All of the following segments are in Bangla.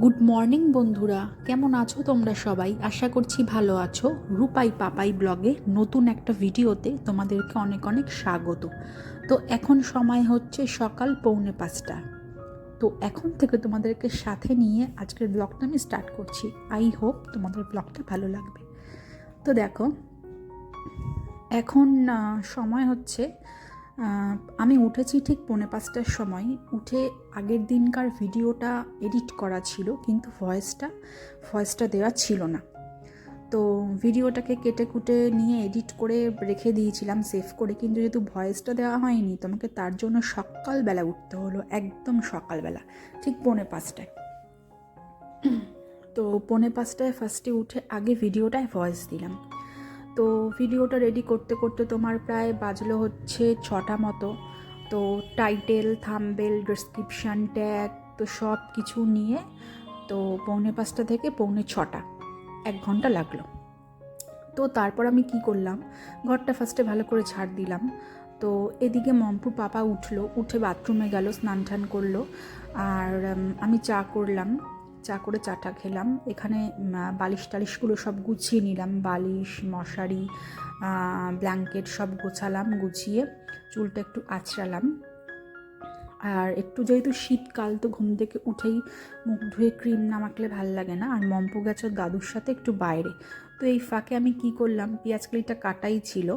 গুড মর্নিং বন্ধুরা। কেমন আছো তোমরা সবাই? আশা করছি ভালো আছো। রূপাই পাপাই ব্লগে নতুন একটা ভিডিওতে তোমাদেরকে অনেক অনেক স্বাগত। তো এখন সময় হচ্ছে সকাল পৌনে পাঁচটা। তো এখন থেকে তোমাদেরকে সাথে নিয়ে আজকের ব্লগটা আমি স্টার্ট করছি। আই হোপ তোমাদের ব্লগটা ভালো লাগবে। তো দেখো, এখন সময় হচ্ছে আমি উঠেছি ঠিক পৌনে পাঁচটার সময়। উঠে আগের দিনকার ভিডিওটা এডিট করা ছিল, কিন্তু ভয়েসটা ভয়েসটা দেওয়া ছিল না। তো ভিডিওটাকে কেটে কুটে নিয়ে এডিট করে রেখে দিয়েছিলাম, সেভ করে, কিন্তু যেহেতু ভয়েসটা দেওয়া হয়নি তোমাকে তার জন্য সকালবেলা উঠতে হলো, একদম সকালবেলা, ঠিক পৌনে পাঁচটায়। তো পৌনে পাঁচটায় ফার্স্টে উঠে আগে ভিডিওটায় ভয়েস দিলাম। তো ভিডিওটা রেডি করতে করতে তোমার প্রায় বাজলো হচ্ছে ছটা মতো। তো টাইটেল থাম্বেল ডিসক্রিপশান ট্যাগ তো সব কিছু নিয়ে তো পৌনে পাঁচটা থেকে পৌনে ছটা, এক ঘণ্টা লাগল। তো তারপর আমি কি করলাম, ঘরটা ফার্স্টে ভালো করে ঝাড় দিলাম। তো এদিকে মম্পু পাপা উঠল, উঠে বাথরুমে গেল স্নান টান করল। আর আমি চা করলাম। চা করে চাটা খেলাম। এখানে বালিশ টালিশগুলো সব গুছিয়ে নিলাম। বালিশ, মশারি ব্ল্যাঙ্কেট সব গোছালাম, গুছিয়ে চুলটা একটু আঁচড়ালাম। আর একটু যেহেতু শীতকাল, তো ঘুম থেকে উঠেই মুখ ধুয়ে ক্রিম না মাখলে ভালো লাগে না। আর মম্পু গেছে দাদুর সাথে একটু বাইরে। তো এই ফাঁকে আমি কি করলাম পেঁয়াজকালিটা কাটাই ছিল।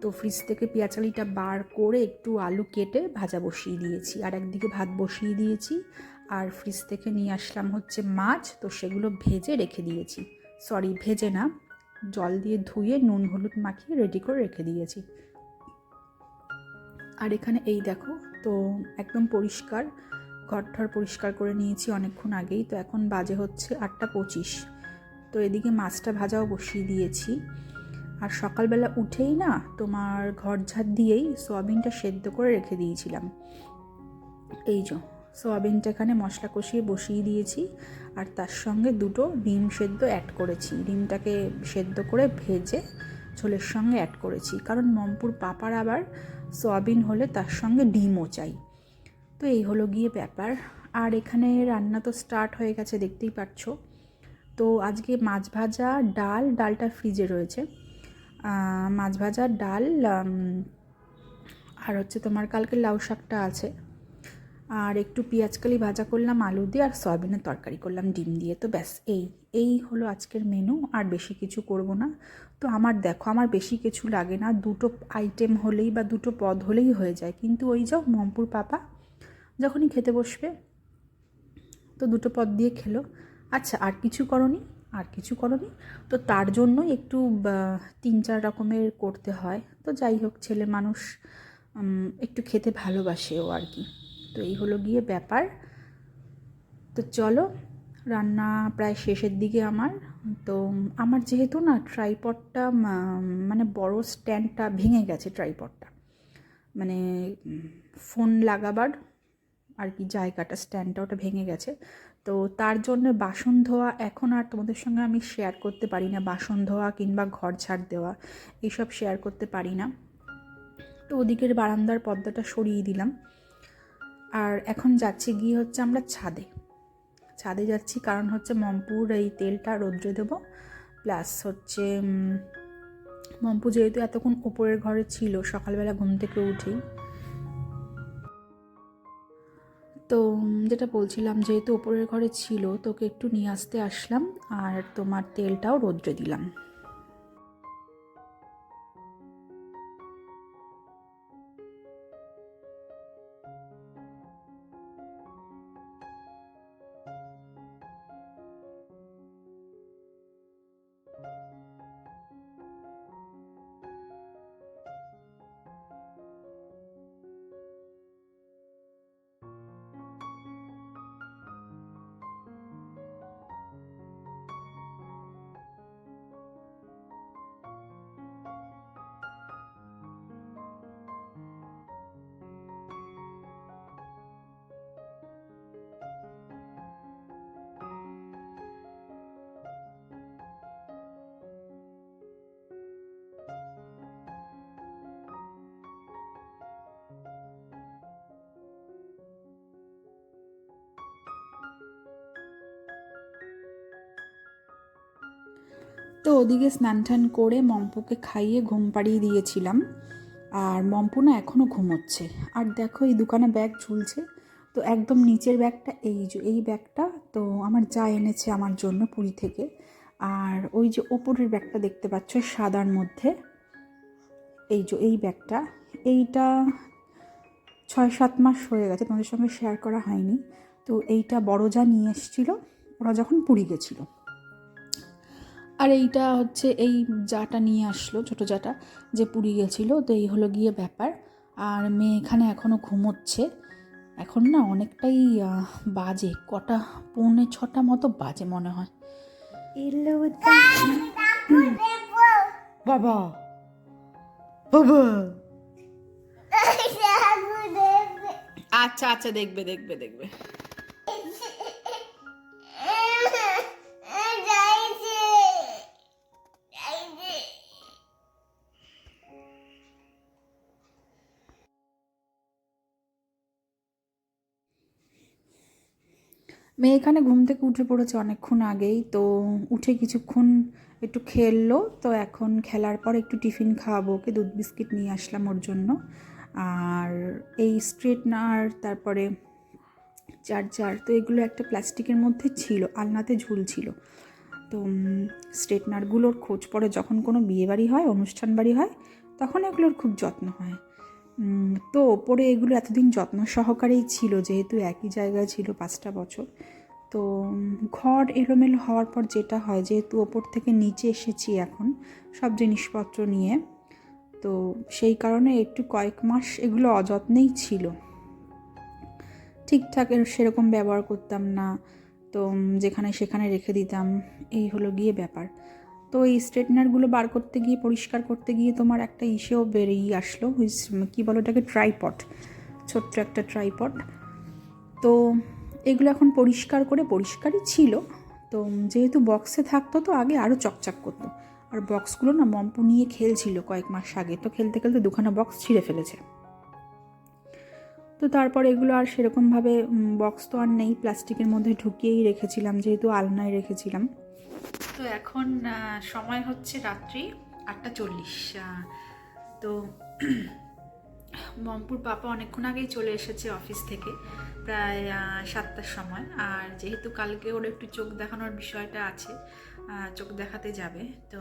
তো ফ্রিজ থেকে পেঁয়াজকালিটা বার করে একটু আলু কেটে ভাজা বসিয়ে দিয়েছি। আর একদিকে ভাত বসিয়ে দিয়েছি আর ফ্রিজ থেকে নিয়ে আসলাম হচ্ছে মাছ, তো সেগুলো ভেজে রেখে দিয়েছি। সরি ভেজে না, জল দিয়ে ধুয়ে নুন হলুদ মাখিয়ে রেডি করে রেখে দিয়েছি। আর এখানে এই দেখো, তো একদম পরিষ্কার ঘরঠর পরিষ্কার করে নিয়েছি অনেকক্ষণ আগেই, তো এখন বাজে হচ্ছে আটটা পঁচিশ। তো এদিকে মাছটা ভাজাও বসিয়ে দিয়েছি। আর সকালবেলা উঠেই না, তোমার ঘর ঝাড় দিয়েই সোয়াবিনটা সেদ্ধ করে রেখে দিয়েছিলাম। এই যে সোয়াবিনটা এখানে মশলা কষিয়ে বসিয়ে দিয়েছি আর তার সঙ্গে দুটো ডিম সেদ্ধ অ্যাড করেছি। ডিমটাকে সেদ্ধ করে ভেজে ঝোলের সঙ্গে অ্যাড করেছি। কারণ মমপুর পাপার আবার সোয়াবিন হলে তার সঙ্গে ডিমও চাই। তো এই হলো গিয়ে ব্যাপার। আর এখানে রান্না তো স্টার্ট হয়ে গেছে, দেখতেই পাচ্ছ তো আজকে মাছ ভাজা ডাল, ডালটা ফ্রিজে রয়েছে। মাছ ভাজা ডাল আর হচ্ছে তোমার কালকে লাউ শাকটা আছে। আর একটু পেঁয়াজকালি ভাজা করলাম, আলু দিয়ে, আর সয়াবিনের তরকারি করলাম, ডিম দিয়ে। তো ব্যাস, এই এই হলো আজকের মেনু আর বেশি কিছু করব না। তো আমার দেখো, আমার বেশি কিছু লাগে না, দুটো আইটেম হলেই বা দুটো পদ হলেই হয়ে যায়। কিন্তু ওই যাও মমপুর পাপা যখনই খেতে বসবে, তো দুটো পদ দিয়ে খেলো। আচ্ছা আর কিছু করনি, আর কিছু করনি। তো তার জন্যই একটু তিন চার রকমের করতে হয়। তো যাই হোক, ছেলে মানুষ একটু খেতে ভালোবাসে ও আর কি। তো এই হলো গিয়ে ব্যাপার। তো চলো রান্না প্রায় শেষের দিকে আমার। তো আমার যেহেতু না ট্রাইপডটা মানে বড় স্ট্যান্ডটা ভেঙে গেছে ট্রাইপডটা। মানে ফোন লাগাবার আর কি জায়গাটা স্ট্যান্ডটা ওটা ভেঙে গেছে। তো তার জন্য বাসন ধোয়া এখন আর তোমাদের সঙ্গে আমি শেয়ার করতে পারি না। বাসন ধোয়া কিংবা ঘর ছাড় দেওয়া এইসব শেয়ার করতে পারি না। তো ওদিকের বারান্দার পর্দাটা সরিয়ে দিলাম। আর এখন যাচ্ছি গিয়ে হচ্ছে আমরা ছাদে। ছাদে যাচ্ছি কারণ হচ্ছে মমপুর এই তেলটা রৌদ্রে দেবো। প্লাস হচ্ছে মম্পু যেহেতু এতক্ষণ ওপরের ঘরে ছিল, সকালবেলা ঘুম থেকে উঠেই। তো যেটা বলছিলাম যেহেতু ওপরের ঘরে ছিল, তোকে একটু নিয়ে আসতে আসলাম, আর তোমার তেলটাও রৌদ্রে দিলাম। তো ওদিকে স্নান টান করে মম্পুকে খাইয়ে ঘুম পাড়িয়ে দিয়েছিলাম। আর মম্পু না এখনও ঘুমোচ্ছে। আর দেখো এই দোকানে ব্যাগ ঝুলছে। তো একদম নিচের ব্যাগটা, এই যে, এই ব্যাগটা তো আমার যা এনেছে আমার জন্য পুরী থেকে। আর ওই যে ওপরের ব্যাগটা দেখতে পাচ্ছ, সাদার মধ্যে। এই যে, এই ব্যাগটা। এইটা ছয় সাত মাস হয়ে গেছে, তোমাদের সঙ্গে শেয়ার করা হয়নি। তো এইটা বড় যা নিয়ে এসেছিল। ওরা যখন পুরী গেছিল। আর এইটা হচ্ছে এই জাটা নিয়ে আসলো ছোটো জাটা যে পুরী গেছিল। তো এই হলো গিয়ে ব্যাপার। আর মেয়ে এখানে এখনও ঘুমোচ্ছে। এখন না অনেকটাই বাজে কটা পৌনে ছটা মতো বাজে মনে হয়। এলো বাবা বাবা। আচ্ছা আচ্ছা দেখবে দেখবে দেখবে। মেয়ে এখানে ঘুম থেকে উঠে পড়েছে অনেকক্ষণ আগেই, তো উঠে কিছুক্ষণ একটু খেললো, তো এখন খেলার পর একটু টিফিন খাওয়াবো ওকে, দুধ বিস্কিট নিয়ে আসলাম ওর জন্য। আর এই স্ট্রেটনার, তারপরে চার্জার তো এগুলো একটা প্লাস্টিকের মধ্যে ছিল, আলনাতে ঝুলছিল তো স্ট্রেটনারগুলোর খোঁজ পড়ে যখন কোনো বিয়েবাড়ি হয়, অনুষ্ঠান বাড়ি হয়, তখন এগুলোর খুব যত্ন হয়। তো ওপরে এগুলো এতদিন যত্ন সহকারেই ছিল, যেহেতু একই জায়গায় ছিল পাঁচটা বছর। তো ঘর এলোমেলো হওয়ার পর যেটা হয়, যেহেতু ওপর থেকে নিচে এসেছি এখন সব জিনিসপত্র নিয়ে, তো সেই কারণে একটু কয়েক মাস এগুলো অযত্নেই ছিল। ঠিকঠাক সেরকম ব্যবহার করতাম না, তো যেখানে সেখানে রেখে দিতাম, এই হলো গিয়ে ব্যাপার। তো এই স্ট্রেটনারগুলো বার করতে গিয়ে, পরিষ্কার করতে গিয়ে তোমার একটা ইসেও বেরিয়ে আসলো কী বলো ওটাকে? ট্রাইপট ছোট্ট একটা ট্রাইপট তো এগুলো এখন পরিষ্কার করে, পরিষ্কারই ছিল। তো যেহেতু বক্সে থাকতো তো আগে আরও চকচক করতো। আর বক্সগুলো না মম্পু নিয়ে খেলছিল কয়েক মাস আগে। তো খেলতে খেলতে দুখানা বক্স ছিঁড়ে ফেলেছে। তো তারপর এগুলো আর সেরকমভাবে বক্স তো আর নেই। প্লাস্টিকের মধ্যে ঢুকিয়েই রেখেছিলাম, যেহেতু আলনায় রেখেছিলাম। তো এখন সময় হচ্ছে রাত্রি আটটা চল্লিশ। তো মমপুর পাপা অনেকক্ষণ আগেই চলে এসেছে অফিস থেকে, প্রায় সাতটার সময়। আর যেহেতু কালকে ওর একটু চোখ দেখানোর বিষয়টা আছে চোখ দেখাতে যাবে, তো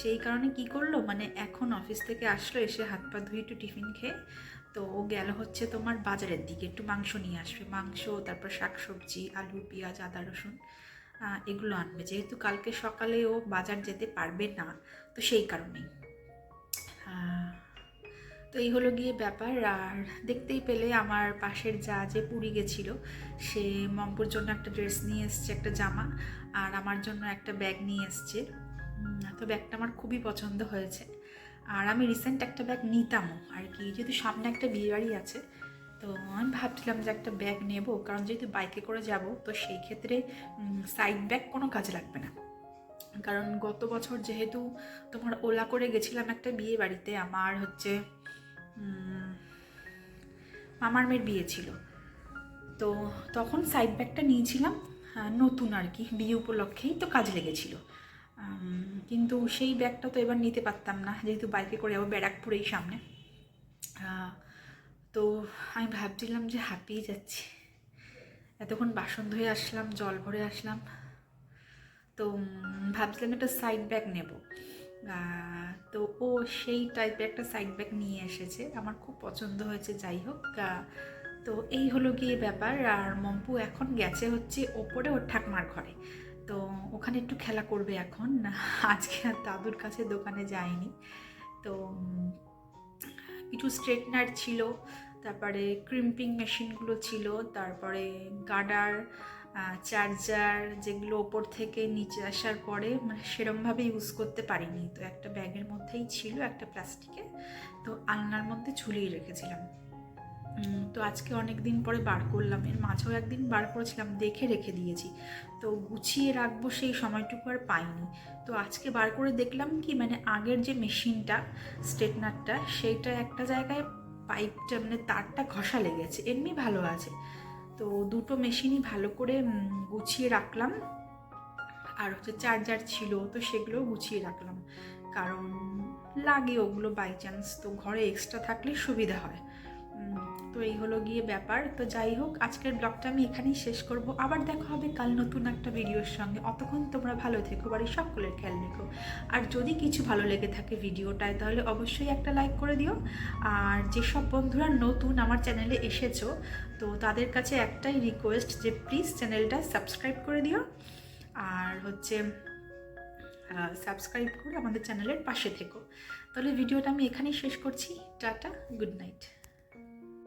সেই কারণে কি করল মানে এখন অফিস থেকে আসলো, এসে হাত পা ধুয়ে একটু টিফিন খেয়ে, তো ও গেল হচ্ছে তোমার বাজারের দিকে, একটু মাংস নিয়ে আসবে। মাংস, তারপর শাকসবজি, আলু, পেঁয়াজ, আদা, রসুন এগুলো আনবে। যেহেতু কালকে সকালে ও বাজার যেতে পারবে না, তো সেই কারণেই। তো এই হলো গিয়ে ব্যাপার। আর দেখতেই পেলে আমার পাশের যা যে পুরী গেছিল, সে মম্পুর জন্য একটা ড্রেস নিয়ে এসছে, একটা জামা, আর আমার জন্য একটা ব্যাগ নিয়ে এসছে। তো ব্যাগটা আমার খুবই পছন্দ হয়েছে। আর আমি রিসেন্ট একটা ব্যাগ নিতামও। আর কি, যেহেতু সামনে একটা বিয়েবাড়ি আছে তো আমি ভাবছিলাম যে একটা ব্যাগ নেব, কারণ যেহেতু বাইকে করে যাব, তো সেই ক্ষেত্রে সাইড ব্যাগ কোনো কাজে লাগবে না। কারণ গত বছর যেহেতু তোমার ওলা করে গেছিলাম একটা বিয়ে বাড়িতে, আমার হচ্ছে মামার মেয়ের বিয়ে ছিল। তো তখন সাইড ব্যাগটা নিয়েছিলাম নতুন আর কি, বিয়ে উপলক্ষেই তো কাজে লেগেছিল। কিন্তু সেই ব্যাগটা তো এবার নিতে পারতাম না, যেহেতু বাইকে করে যাব ব্যারাকপুরেই সামনে। তো আমি ভাবছিলাম যে হাঁপিয়ে যাচ্ছি। এতক্ষণ বাসন ধুয়ে আসলাম, জল ভরে আসলাম। তো ভাবছিলাম একটা সাইড ব্যাগ নেব। তো ও সেই টাইপের একটা সাইড ব্যাগ নিয়ে এসেছে। আমার খুব পছন্দ হয়েছে, যাই হোক। তো এই হলো গিয়ে ব্যাপার। আর মম্পু এখন গেছে হচ্ছে ওপরে ওর ঠাকমার ঘরে। তো ওখানে একটু খেলা করবে এখন। আজকে আর দাদুর কাছে দোকানে যায়নি। তো কিছু স্ট্রেটনার ছিল। তারপরে ক্রিম্পিং মেশিনগুলো ছিল, তারপরে গার্ডার চার্জার যেগুলো ওপর থেকে নিচে আসার পরে মানে সেরমভাবে ইউজ করতে পারিনি। তো একটা ব্যাগের মধ্যেই ছিল একটা প্লাস্টিকে তো আলনার মধ্যে ঝুলিয়ে রেখেছিলাম। তো আজকে অনেক দিন পরে বার করলাম। এর মাঝেও একদিন বার করেছিলাম, দেখে রেখে দিয়েছি। তো গুছিয়ে রাখব সেই সময়টুকু আর পাইনি। তো আজকে বার করে দেখলাম কি মানে আগের যে মেশিনটা স্ট্রেটনারটা সেইটা একটা জায়গায় পাইপটা মানে তারটা ঘষা লেগেছে, এমনি ভালো আছে। তো দুটো মেশিনই ভালো করে গুছিয়ে রাখলাম। আর হচ্ছে চার্জার ছিল, তো সেগুলোও গুছিয়ে রাখলাম। কারণ লাগে ওগুলো বাই চান্স তো ঘরে এক্সট্রা থাকলে সুবিধা হয়। তো এই হলো গিয়ে ব্যাপার। তো যাই হোক, আজকের ব্লগটা আমি এখানেই শেষ করব। আবার দেখা হবে কাল নতুন একটা ভিডিওর সঙ্গে। অতক্ষণ তোমরা ভালো থেকো, বাড়ির সকলের খেয়াল রেখো। আর যদি কিছু ভালো লেগে থাকে ভিডিওটায়, তাহলে অবশ্যই একটা লাইক করে দিও। আর যেসব বন্ধুরা নতুন আমার চ্যানেলে এসেছ, তো তাদের কাছে একটাই রিকোয়েস্ট যে প্লিজ চ্যানেলটা সাবস্ক্রাইব করে দিও। আর হচ্ছে সাবস্ক্রাইব করে আমাদের চ্যানেলের পাশে থেকো। তাহলে ভিডিওটা আমি এখানেই শেষ করছি। Tata good night